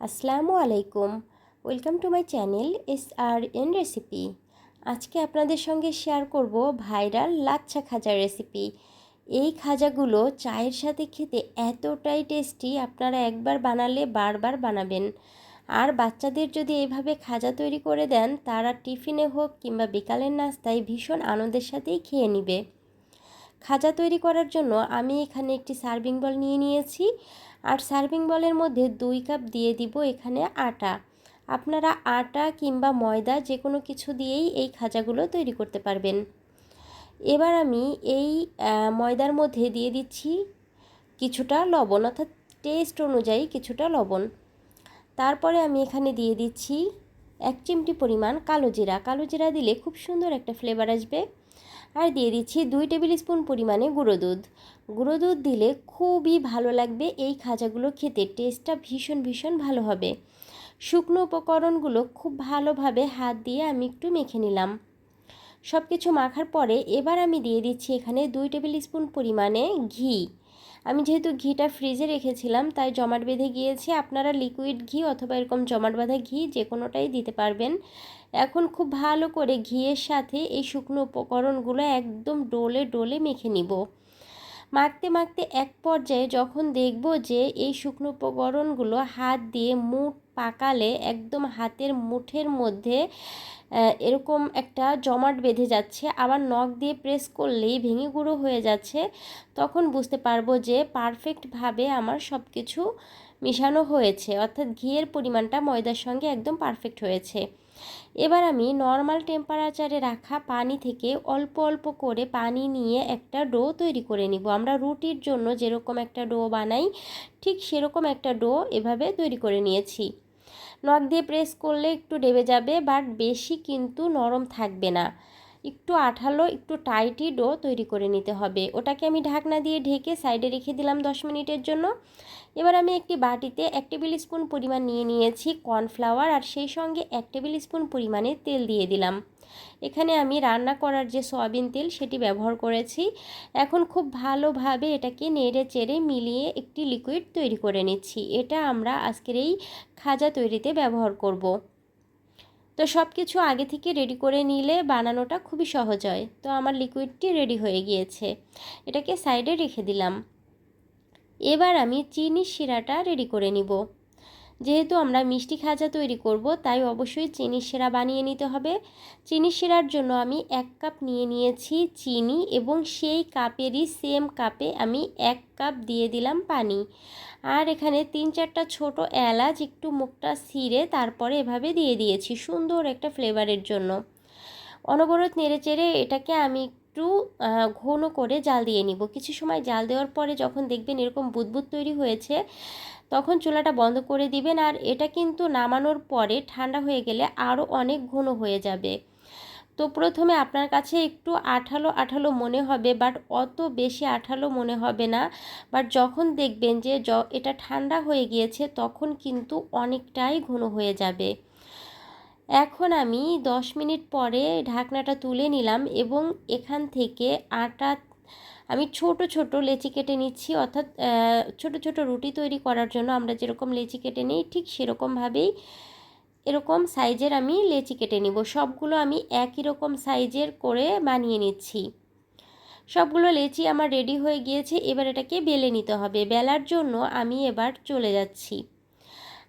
আসসালামু আলাইকুম। Welcome to my channel S R N recipe আজকে আপনাদের সঙ্গে শেয়ার করব ভাইরাল লাচ্ছা খাজার রেসিপি এই খাজাগুলো চায়ের সাথে খেতে এতটাই টেস্টি আপনারা একবার বানালে বারবার বানাবেন। আর বাচ্চাদের যদি এইভাবে খাজা তৈরি করে দেন, তারা টিফিনে হোক কিংবা বিকালের নাস্তায় ভীষণ আনন্দের সাথেই খেয়ে নিবে। খাজা তৈরি করার জন্য আমি এখানে একটি সার্ভিং বল নিয়ে নিয়েছি। আর সার্ভিং বলের মধ্যে দুই কাপ দিয়ে দিব এখানে আটা। আপনারা আটা কিংবা ময়দা যে কোনো কিছু দিয়েই এই খাজাগুলো তৈরি করতে পারবেন। এবার আমি এই ময়দার মধ্যে দিয়ে দিচ্ছি কিছুটা লবণ, অর্থাৎ টেস্ট অনুযায়ী কিছুটা লবণ। তারপরে আমি এখানে দিয়ে দিচ্ছি এক চিমটি পরিমাণ কালো জিরা। কালো জিরা দিলে খুব সুন্দর একটা ফ্লেভার আসবে। আর দিয়ে দিচ্ছি দুই টেবিল স্পুন পরিমাণে গুঁড়ো দুধ। গুঁড়ো দুধ দিলে খুবই ভালো লাগবে, এই খাজাগুলো খেতে টেস্টটা ভীষণ ভীষণ ভালো হবে। শুকনো উপকরণগুলো খুব ভালোভাবে হাত দিয়ে আমি একটু মেখে নিলাম। সব কিছু মাখার পরে এবার আমি দিয়ে দিচ্ছি এখানে দুই টেবিল স্পুন পরিমাণে ঘি। আমি যেহেতু ঘিটা ফ্রিজে রেখেছিলাম, তাই জমাট বেঁধে গিয়েছে। আপনারা লিকুইড ঘি অথবা এরকম জমাট বাঁধা ঘি যে কোনোটাই দিতে পারবেন। এখন খুব ভালো করে ঘিয়ের সাথে এই শুকনো উপকরণগুলো একদম ডোলে ডোলে মেখে নিব। মাখতে মাখতে এক পর্যায়ে যখন দেখব যে এই শুকনো উপকরণগুলো হাত দিয়ে মুঠ পাকালে একদম হাতের মুঠের মধ্যে এরকম একটা জমাট বেঁধে যাচ্ছে। আবার নখ দিয়ে প্রেস করলেই ভেঙে গুঁড়ো হয়ে যাচ্ছে। তখন বুঝতে পারব যে পারফেক্টভাবে আমার সব কিছু মিশানো হয়েছে। অর্থাৎ ঘিয়ের পরিমাণটা ময়দার সঙ্গে একদম পারফেক্ট হয়েছে। এবার আমি নর্মাল টেম্পারেচারে রাখা পানি থেকে অল্প অল্প করে পানি নিয়ে একটা ডো তৈরি করে নিব। আমরা রুটির জন্য যেরকম একটা ডো বানাই, ঠিক সেরকম একটা ডো এভাবে তৈরি করে নিয়েছি। নখ দিয়ে প্রেস করলে একটু ডেবে যাবে বাট বেশি কিন্তু নরম থাকবে না। একটু আঠালো, একটু টাইটই ডো তৈরি করে নিতে হবে। ওটাকে আমি ঢাকনা দিয়ে ঢেকে সাইডে রেখে দিলাম দশ মিনিটের জন্য। এবার আমি একটি বাটিতে এক টেবিল স্পুন পরিমাণ নিয়ে নিয়েছি কর্নফ্লাওয়ার আর সেই সঙ্গে এক টেবিল স্পুন পরিমাণে তেল দিয়ে দিলাম। এখানে আমি রান্না করার যে সয়াবিন তেল সেটি ব্যবহার করেছি। এখন খুব ভালোভাবে এটাকে নেড়ে চেড়ে মিলিয়ে একটি লিকুইড তৈরি করে নিচ্ছি। এটা আমরা আজকের এই খাজা তৈরিতে ব্যবহার করব। তো সব কিছু আগে থেকে রেডি করে নিলে বানানোটা খুবই সহজ হয়। তো আমার লিকুইডটি রেডি হয়ে গিয়েছে। এটাকে সাইডে রেখে দিলাম। এবার আমি চিনির শিরাটা রেডি করে নিব। যেহেতু আমরা মিষ্টি খাজা তৈরি করব, তাই অবশ্যই চিনি সেরা বানিয়ে নিতে হবে। চিনি সেরার জন্য আমি এক কাপ নিয়ে নিয়েছি চিনি এবং সেই কাপেরই সেম কাপে আমি এক কাপ দিয়ে দিলাম পানি। আর এখানে তিন চারটা ছোট এলাচ, একটু মুখটা ছিঁড়ে তারপরে এভাবে দিয়ে দিয়েছি সুন্দর একটা ফ্লেভারের জন্য। অনবরত নেড়ে চেড়ে এটাকে আমি একটু ঘন করে জাল দিয়ে নিব। কিছু সময় জাল দেওয়ার পরে যখন দেখবেন এরকম বুদবুদ তৈরি হয়েছে, তখন চুলাটা বন্ধ করে দিবেন আর এটা কিন্তু নামানোর পরে ঠান্ডা হয়ে গেলে আরও অনেক ঘন হয়ে যাবে। তো প্রথমে আপনার কাছে একটু আঠালো আঠালো মনে হবে, বাট অত বেশি আঠালো মনে হবে না। বাট যখন দেখবেন যে, এটা ঠান্ডা হয়ে গিয়েছে, তখন কিন্তু অনেকটাই ঘন হয়ে যাবে। এখন আমি 10 মিনিট পরে ঢাকনাটা তুলে নিলাম এবং এখান থেকে আটা, আমি ছোট ছোট লেচি কেটে নিচ্ছি। অর্থাৎ ছোট ছোট রুটি তৈরি করার জন্য আমরা যেরকম লেচি কেটে নিই, ঠিক সেরকমভাবেই এরকম সাইজের আমি লেচি কেটে নিব। সবগুলো আমি একই রকম সাইজের করে বানিয়ে নিচ্ছি। সবগুলো লেচি আমার রেডি হয়ে গিয়েছে, এবার এটাকে বেলে নিতে হবে। বেলার জন্য আমি এবার চলে যাচ্ছি।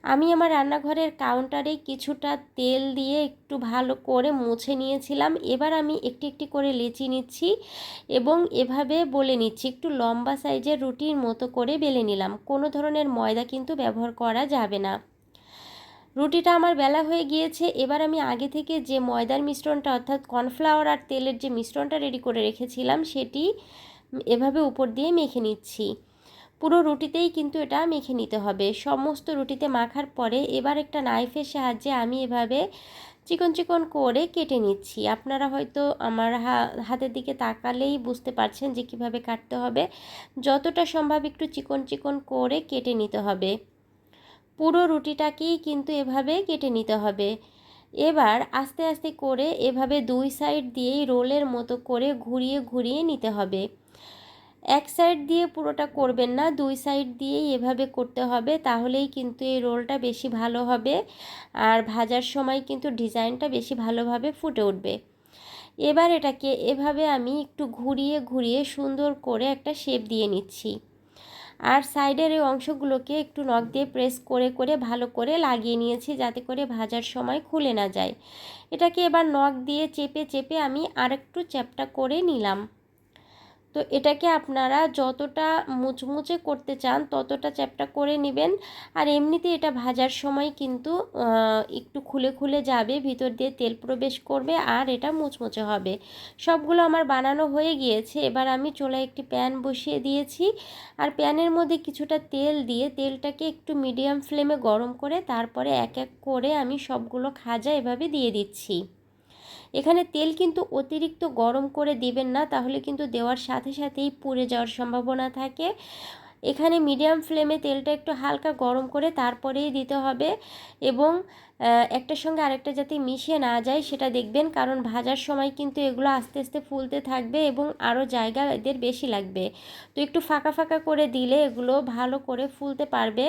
আমি আমার রান্নাঘরের কাউন্টারে কিছুটা তেল দিয়ে একটু ভালো করে মুছে নিয়েছিলাম। এবার আমি একটি একটি করে লেচি নিচ্ছি এবং এভাবে বলে নিচ্ছি। একটু লম্বা সাইজের রুটির মতো করে বেলে নিলাম। কোনো ধরনের ময়দা কিন্তু ব্যবহার করা যাবে না। রুটিটা আমার বেলা হয়ে গিয়েছে। এবার আমি আগে থেকে যে ময়দার মিশ্রণটা, অর্থাৎ কর্নফ্লাওয়ার আর তেলের যে মিশ্রণটা রেডি করে রেখেছিলাম, সেটি এভাবে উপর দিয়ে মেখে নিচ্ছি। পুরো রুটিতেই কিন্তু এটা মেখে নিতে হবে। সমস্ত রুটিতে মাখার পরে এবার একটা নাইফের সাহায্যে আমি এভাবে চিকন চিকন করে কেটে নিচ্ছি। আপনারা হয়তো আমার হাতের দিকে তাকালেই বুঝতে পারছেন যে কীভাবে কাটতে হবে। যতটা সম্ভব একটু চিকন চিকন করে কেটে নিতে হবে। পুরো রুটিটাকেই কিন্তু এভাবে কেটে নিতে হবে। এবার আস্তে আস্তে করে এভাবে দুই সাইড দিয়েই রোলের মতো করে ঘুরিয়ে ঘুরিয়ে নিতে হবে। এক সাইড দিয়ে পুরোটা করবেন না, দুই সাইড দিয়েই এভাবে করতে হবে, তাহলেই কিন্তু এই রোলটা বেশি ভালো হবে আর ভাজার সময় কিন্তু ডিজাইনটা বেশি ভালোভাবে ফুটে উঠবে। এবার এটাকে এভাবে আমি একটু ঘুরিয়ে ঘুরিয়ে সুন্দর করে একটা শেপ দিয়ে নিচ্ছি। আর সাইডের এই অংশগুলোকে একটু নখ দিয়ে প্রেস করে করে ভালো করে লাগিয়ে নিয়েছি যাতে করে ভাজার সময় খুলে না যায়। এটাকে এবার নখ দিয়ে চেপে চেপে আমি আরেকটু চ্যাপটা করে নিলাম। তো এটাকে আপনারা যতটা মুচমুচে করতে চান, ততটা চ্যাপটা করে নেবেন। আর এমনিতে এটা ভাজার সময় কিন্তু একটু খুলে খুলে যাবে, ভিতর দিয়ে তেল প্রবেশ করবে আর এটা মুচমুচে হবে। সবগুলো আমার বানানো হয়ে গিয়েছে। এবার আমি চোলা একটি প্যান বসিয়ে দিয়েছি। আর প্যানের মধ্যে কিছুটা তেল দিয়ে তেলটাকে একটু মিডিয়াম ফ্লেমে গরম করে, তারপরে এক এক করে আমি সবগুলো খাজা এভাবে দিয়ে দিচ্ছি। এখানে তেল কিন্তু অতিরিক্ত গরম করে দিবেন না, তাহলে কিন্তু দেওয়ার সাথে সাথেই পুড়ে যাওয়ার সম্ভাবনা থাকে। এখানে মিডিয়াম ফ্লেমে তেলটা একটু হালকা গরম করে তারপরেই দিতে হবে এবং একটার সঙ্গে আরেকটা যাতে মিশিয়ে না যায় সেটা দেখবেন, কারণ ভাজার সময় কিন্তু এগুলো আস্তে আস্তে ফুলতে থাকবে এবং আরও জায়গা এদের বেশি লাগবে। তো একটু ফাঁকা ফাঁকা করে দিলে এগুলো ভালো করে ফুলতে পারবে।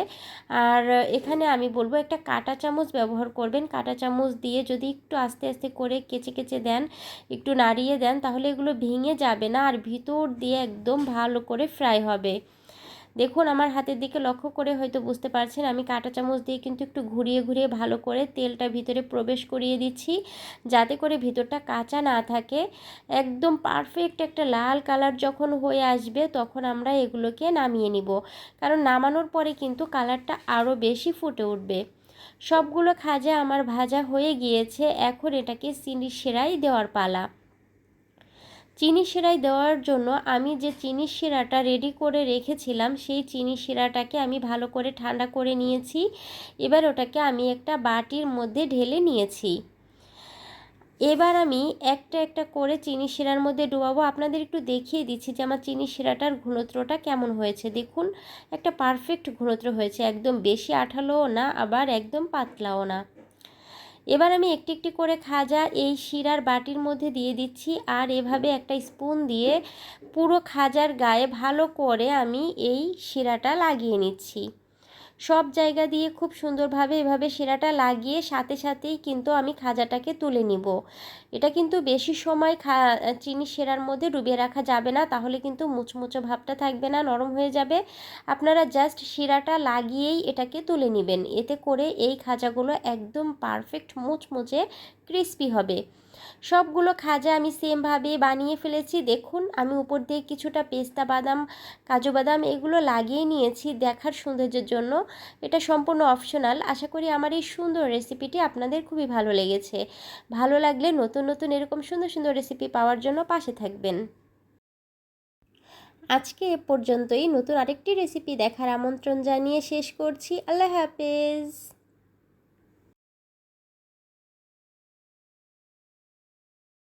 আর এখানে আমি বলব একটা কাটা চামচ ব্যবহার করবেন। কাটা চামচ দিয়ে যদি একটু আস্তে আস্তে করে কেচে কেচে দেন, একটু নাড়িয়ে দেন, তাহলে এগুলো ভেঙে যাবে না আর ভিতর দিয়ে একদম ভালো করে ফ্রাই হবে। দেখুন, আমার হাতের দিকে লক্ষ্য করে হয়তো বুঝতে পারছেন, আমি কাঁটা চামচ দিয়ে কিন্তু একটু ঘুরিয়ে ঘুরিয়ে ভালো করে তেলটা ভিতরে প্রবেশ করিয়ে দিচ্ছি, যাতে করে ভিতরটা কাঁচা না থাকে। একদম পারফেক্ট একটা লাল কালার যখন হয়ে আসবে, তখন আমরা এগুলোকে নামিয়ে নিব। কারণ নামানোর পরে কিন্তু কালারটা আরও বেশি ফুটে উঠবে। সবগুলো খাজা আমার ভাজা হয়ে গিয়েছে, এখন এটাকে চিনি সেরাই দেওয়ার পালা। চিনি শিরাই দেওয়ার জন্য আমি যে চিনি শিরাটা রেডি করে রেখেছিলাম, সেই চিনি শিরাটাকে আমি ভালো করে ঠান্ডা করে নিয়েছি। এবার ওটাকে আমি একটা বাটির মধ্যে ঢেলে নিয়েছি। এবার আমি একটা একটা করে চিনি শিরার মধ্যে ডুবাবো। আপনাদের একটু দেখিয়ে দিচ্ছি যে আমার চিনি শিরাটার ঘনত্রটা কেমন হয়েছে। দেখুন, একটা পারফেক্ট ঘনত্র হয়েছে। একদম বেশি আঠালোও না, আবার একদম পাতলাও না। এবার আমি একটি একটি করে খাজা এই শিরার বাটির মধ্যে দিয়ে দিচ্ছি আর এভাবে একটা স্পুন দিয়ে পুরো খাজার গায়ে ভালো করে আমি এই শিরাটা লাগিয়ে নিচ্ছি। সব জায়গা দিয়ে খুব সুন্দরভাবে এভাবে শিরাটা লাগিয়ে সাথে সাথেই কিন্তু আমি খাজাটাকে তুলে নিব। এটা কিন্তু বেশি সময় খা, চিনি শিরার মধ্যে ডুবিয়ে রাখা যাবে না, তাহলে কিন্তু মুচমুচো ভাবটা থাকবে না, নরম হয়ে যাবে। আপনারা জাস্ট শিরাটা লাগিয়েই এটাকে তুলে নেবেন। এতে করে এই খাজাগুলো একদম পারফেক্ট মুচমুচে ক্রিস্পি হবে। সবগুলো খাজা আমি সেমভাবে বানিয়ে ফেলেছি। দেখুন, আমি উপর দিয়ে কিছুটা পেস্তা, বাদাম, কাজু বাদাম এগুলো লাগিয়ে নিয়েছি দেখার সৌন্দর্যের জন্য। এটা সম্পূর্ণ অপশনাল। আশা করি আমার এই সুন্দর রেসিপিটি আপনাদের খুবই ভালো লেগেছে। ভালো লাগলে নতুন নতুন এরকম সুন্দর সুন্দর রেসিপি পাওয়ার জন্য পাশে থাকবেন। আজকে এ পর্যন্তই। নতুন আরেকটি রেসিপি দেখার আমন্ত্রণ জানিয়ে শেষ করছি। আল্লাহ হাফেজ।